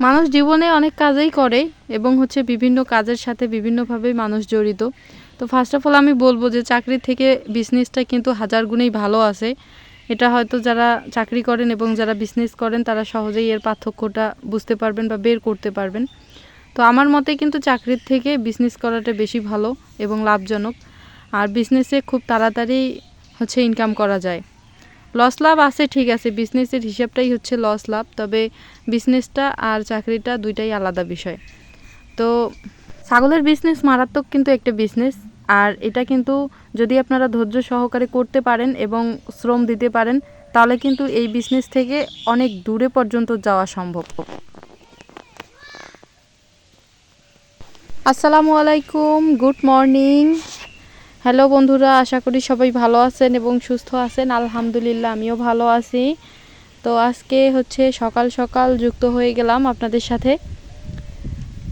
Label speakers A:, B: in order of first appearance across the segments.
A: মানুষ জীবনে অনেক কাজেই করে এবং হচ্ছে বিভিন্ন কাজের সাথে বিভিন্নভাবে মানুষ জড়িত। তো ফার্স্ট অফ অল আমি বলব যে চাকরির থেকে বিজনেসটা কিন্তু হাজার গুণেই ভালো আছে। এটা হয়তো যারা চাকরি করেন এবং যারা বিজনেস করেন, তারা সহজেই এর পার্থক্যটা বুঝতে পারবেন বা বের করতে পারবেন। তো আমার মতে কিন্তু চাকরির থেকে বিজনেস করাটা বেশি ভালো এবং লাভজনক। আর বিজনেসে খুব তাড়াতাড়ি হচ্ছে ইনকাম করা যায়। লস লাভ আছে, ঠিক আছে। বিজনেসের হিসাবটাই হচ্ছে লস লাভ। তবে বিজনেসটা আর চাকরিটা দুইটাই আলাদা বিষয়। তো ছাগলের বিজনেস মারাত্মক কিন্তু একটা বিজনেস আর এটা কিন্তু যদি আপনারা ধৈর্য সহকারে করতে পারেন এবং শ্রম দিতে পারেন, তাহলে কিন্তু এই বিজনেস থেকে অনেক দূরে পর্যন্ত যাওয়া সম্ভব। আসসালামু আলাইকুম গুড মর্নিং হ্যালো বন্ধুরা, আশা করি সবাই ভালো আছেন এবং সুস্থ আছেন। আলহামদুলিল্লাহ, আমিও ভালো আছি। তো আজকে হচ্ছে সকাল সকাল যুক্ত হয়ে গেলাম আপনাদের সাথে।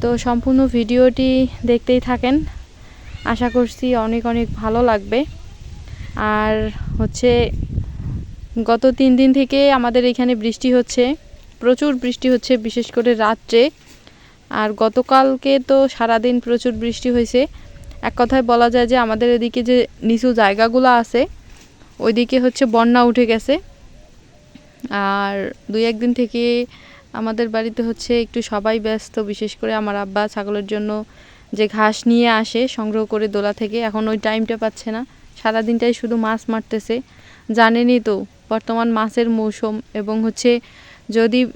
A: তো সম্পূর্ণ ভিডিওটি দেখতেই থাকেন। আশা করছি অনেক অনেক ভালো লাগবে। আর হচ্ছে গত তিন দিন থেকে আমাদের এখানে বৃষ্টি হচ্ছে, প্রচুর বৃষ্টি হচ্ছে, বিশেষ করে রাত্রে। আর গতকালকে তো সারাদিন প্রচুর বৃষ্টি হয়েছে। এক কথায় বলা যায় যে আমাদের এদিকে যে নিচু জায়গাগুলো আছে, ওইদিকে হচ্ছে বন্যা উঠে গেছে। আর দুই একদিন থেকে আমাদের বাড়িতে হচ্ছে একটু সবাই ব্যস্ত, বিশেষ করে আমার আব্বা ছাগলের জন্য যে ঘাস নিয়ে আসে সংগ্রহ করে দোলা থেকে, এখন ওই টাইমটা পাচ্ছে না। সারাদিনটাই শুধু মাছ মারতেছে। জানেনই তো, বর্তমান মাছের মৌসুম এবং হচ্ছে যদি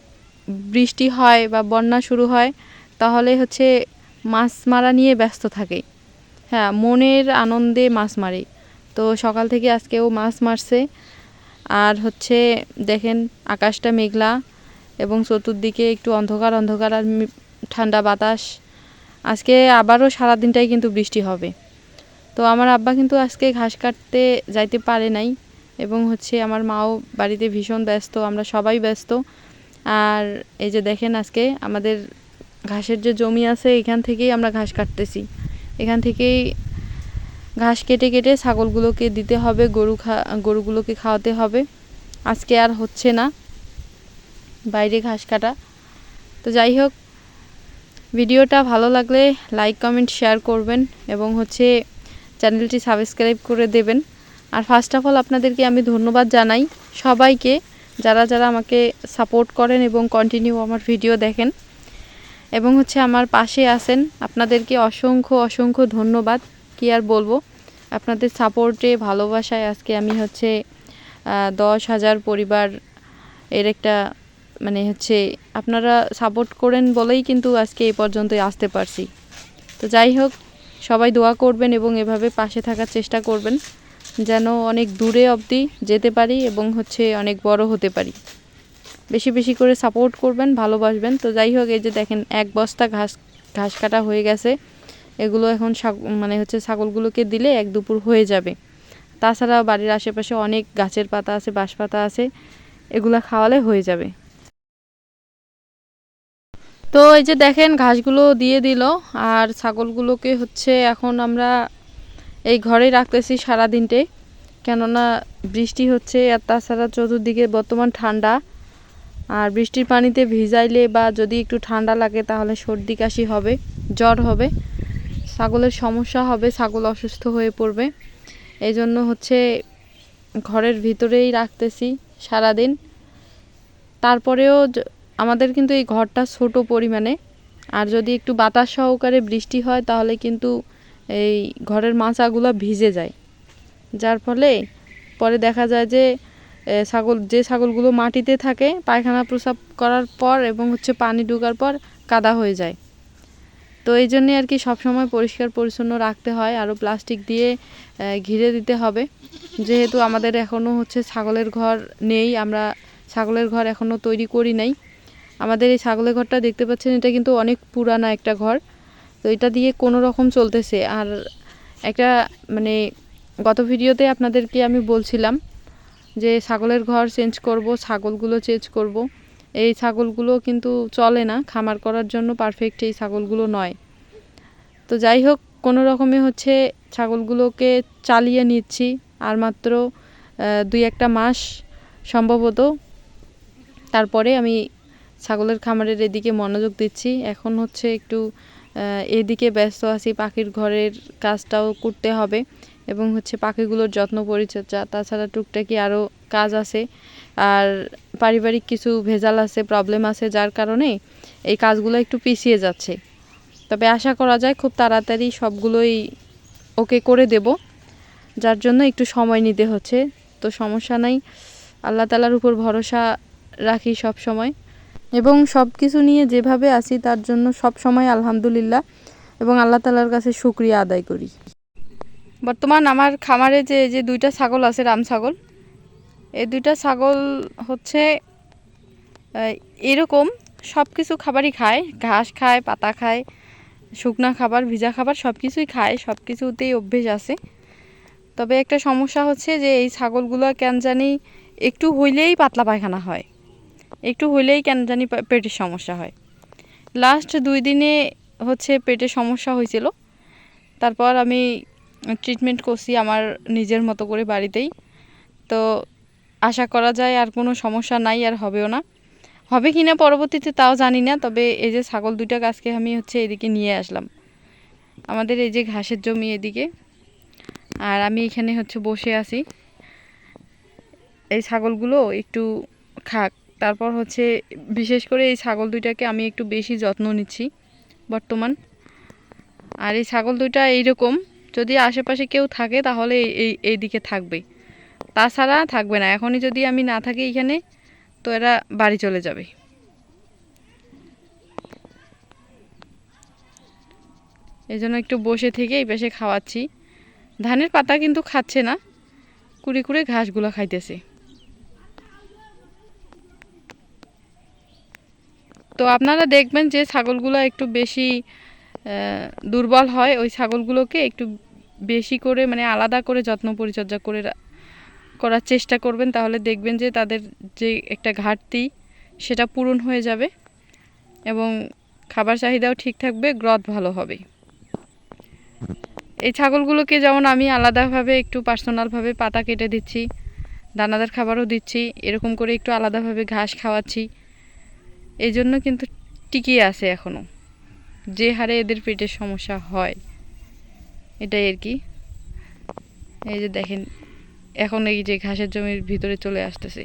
A: বৃষ্টি হয় বা বন্যা শুরু হয়, তাহলে হচ্ছে মাছ মারা নিয়ে ব্যস্ত থাকে। হ্যাঁ মনের আনন্দে মাছ মারে। তো সকাল থেকে আজকেও মাছ মারছে। আর হচ্ছে দেখেন, আকাশটা মেঘলা এবং চতুর্দিকে একটু অন্ধকার অন্ধকার আর ঠান্ডা বাতাস। আজকে আবারও সারাদিনটাই কিন্তু বৃষ্টি হবে। তো আমার আব্বা কিন্তু আজকে ঘাস কাটতে যাইতে পারে নাই এবং হচ্ছে আমার মাও বাড়িতে ভীষণ ব্যস্ত, আমরা সবাই ব্যস্ত। আর এই যে দেখেন আজকে আমাদের ঘাসের যে জমি আছে, এখান থেকেই আমরা ঘাস কাটতেছি। এখান থেকেই ঘাস কেটে কেটে ছাগলগুলোকে দিতে হবে, গরু খা, গরুগুলোকে খাওয়াতে হবে। আজকে আর হচ্ছে না, বাইরে ঘাস কাটা। তো যাই হোক, ভিডিওটা ভালো লাগলে লাইক কমেন্ট শেয়ার করবেন এবং হচ্ছে চ্যানেলটি সাবস্ক্রাইব করে দেবেন। আর ফার্স্ট অফ অল আপনাদেরকে আমি ধন্যবাদ জানাই সবাইকে, যারা যারা আমাকে সাপোর্ট করেন এবং কন্টিনিউ আমার ভিডিও দেখেন। এবং হচ্ছে আমার পাশে আছেন। আপনাদেরকে অসংখ্য অসংখ্য ধন্যবাদ। কি আর বলব? আপনাদের সাপোর্টে ভালোবাসায় আজকে আমি হচ্ছে দশ হাজার পরিবার এর একটা মানে হচ্ছে, আপনারা সাপোর্ট করেন বলেই কিন্তু আজকে এই পর্যন্তই আসতে পারছি। তো যাই হোক, সবাই দোয়া করবেন এবং এভাবে পাশে থাকার চেষ্টা করবেন, যেন অনেক দূরে অবধি যেতে পারি এবং হচ্ছে অনেক বড় হতে পারি। বেশি বেশি করে সাপোর্ট করবেন, ভালোবাসবেন। তো যাই হোক, এই যে দেখেন, এক বস্তা ঘাস ঘাস কাটা হয়ে গেছে। এগুলো এখন মানে হচ্ছে ছাগলগুলোকে দিলে এক দুপুর হয়ে যাবে। তাছাড়া বাড়ির আশেপাশে অনেক গাছের পাতা আছে, বাঁশ পাতা আছে, এগুলো খাওয়ালে হয়ে যাবে। তো এই যে দেখেন, ঘাসগুলো দিয়ে দিল, আর ছাগলগুলোকে হচ্ছে এখন আমরা এই ঘরে রাখতেছি সারাদিনটে। কেননা বৃষ্টি হচ্ছে, আর তাছাড়া চতুর্দিকে বর্তমান ঠান্ডা। আর বৃষ্টির পানিতে ভিজাইলে বা যদি একটু ঠান্ডা লাগে তাহলে সর্দি কাশি হবে, জ্বর হবে। ছাগলের সমস্যা হবে, ছাগল অসুস্থ হয়ে পড়বে। এই জন্য হচ্ছে ঘরের ভিতরেই রাখতেছি সারাদিন। তারপরেও আমাদের কিন্তু এই ঘরটা ছোট পরিমাণে। আর যদি একটু বাতাস সহকারে বৃষ্টি হয় তাহলে কিন্তু এই ঘরের মাচাগুলো ভিজে যায়। যার ফলে পরে দেখা যায় যে ছাগল, যে ছাগলগুলো মাটিতে থাকে, পায়খানা প্রসাব করার পর এবং হচ্ছে পানি ঢোকার পর কাদা হয়ে যায়। তো এই জন্যে আর কি সবসময় পরিষ্কার, পরিচ্ছন্ন রাখতে হয় আরও প্লাস্টিক দিয়ে ঘিরে দিতে হবে। যেহেতু আমাদের এখনও হচ্ছে ছাগলের ঘর নেই, আমরা ছাগলের ঘর এখনও তৈরি করি নাই। আমাদের এই ছাগলের ঘরটা দেখতে পাচ্ছেন, এটা কিন্তু অনেক পুরানা একটা ঘর। তো এটা দিয়ে কোনো রকম চলতেছে। আর একটা মানে গত ভিডিওতে আপনাদেরকে আমি বলছিলাম যে ছাগলের ঘর চেঞ্জ করব, ছাগলগুলো চেঞ্জ করব। এই ছাগলগুলো কিন্তু চলে না, খামার করার জন্য পারফেক্ট এই ছাগলগুলো নয়। তো যাই হোক, কোনো রকমে হচ্ছে ছাগলগুলোকে চালিয়ে নিচ্ছি, আর মাত্র দুই একটা মাস সম্ভবত। তারপরে আমি ছাগলের খামারের এদিকে মনোযোগ দিচ্ছি। এখন হচ্ছে একটু এদিকে ব্যস্ত আছি, পাখির ঘরের কাজটাও করতে হবে। এবং হচ্ছে পাখিগুলোর যত্ন পরিচর্যা, তাছাড়া টুকটাকি আরও কাজ আছে। আর পারিবারিক কিছু ভেজাল আছে প্রবলেম আছে, যার কারণে এই কাজগুলো একটু পিছিয়ে যাচ্ছে। তবে আশা করা যায় খুব তাড়াতাড়ি সবগুলোই ওকে করে দেব, যার জন্য একটু সময় নিতে হচ্ছে। তো সমস্যা নাই, আল্লাহ তালার উপর ভরসা রাখি সব সময়। এবং সব কিছু নিয়ে যেভাবে আসি তার জন্য সব সময় আলহামদুলিল্লাহ। এবং আল্লাহ তালার কাছে শুক্রিয়া আদায় করি। বর্তমান আমার খামারে যে যে দুইটা ছাগল আছে, রাম ছাগল, এই দুইটা ছাগল হচ্ছে এরকম সব কিছু খাবারই খায়। ঘাস খায়, পাতা খায়, শুকনা খাবার, ভিজা খাবার সব কিছুই খায় সব কিছুতেই অভ্যেস আছে। তবে একটা সমস্যা হচ্ছে যে, এই ছাগলগুলো কেন জানি একটু হইলেই পাতলা পায়খানা হয়। একটু হইলেই কেন জানি পেটের সমস্যা হয়। লাস্ট দুই দিনে হচ্ছে পেটের সমস্যা হয়েছিল। তারপর আমি ট্রিটমেন্ট করছি আমার নিজের মতো করে বাড়িতেই। তো আশা করা যায় আর কোনো সমস্যা নাই, আর হবেও না। হবে কি না পরবর্তীতে তাও জানি না, তবে এই যে ছাগল দুইটা গাছকে আমি হচ্ছে এদিকে নিয়ে আসলাম। আমাদের এই যে ঘাসের জমি এদিকে। আর আমি এখানে হচ্ছে বসে আছি। এই ছাগলগুলো একটু খাক। তারপর হচ্ছে বিশেষ করে এই ছাগল দুইটাকে আমি একটু বেশি যত্ন নিচ্ছি বর্তমান। আর এই ছাগল দুইটা এইরকম। যদি আশেপাশে কেউ থাকে, তাহলে এই- এই দিকে থাকবে। তাছাড়া থাকবে না। এখনই যদি আমি না থাকি এখানে, তো এরা বাড়ি চলে যাবে। এই জন্য একটু বসে থেকে এই পাশে খাওয়াচ্ছি। ধানের পাতা কিন্তু খাচ্ছে না। কুড়ি কুড়ে ঘাসগুলো খাইতেছে। তো আপনারা দেখবেন যে ছাগলগুলো একটু বেশি দুর্বল হয়, ওই ছাগলগুলোকে একটু বেশি করে মানে আলাদা করে যত্ন পরিচর্যা করে করার চেষ্টা করবেন। তাহলে দেখবেন যে তাদের যে একটা ঘাটতি, সেটা পূরণ হয়ে যাবে এবং খাবার চাহিদাও ঠিক থাকবে, গ্রথ ভালো হবে। এই ছাগলগুলোকে যেমন আমি আলাদাভাবে একটু পার্সোনালভাবে পাতা কেটে দিচ্ছি, দানাদার খাবারও দিচ্ছি, এরকম করে একটু আলাদাভাবে ঘাস খাওয়াচ্ছি, এই জন্য কিন্তু টিকিয়ে আছে এখনও যে হারে এদের পেটের সমস্যা হয়, এটাই আর কি। এই যে দেখেন, এখন এই যে ঘাসের জমির ভিতরে চলে আসতেছে।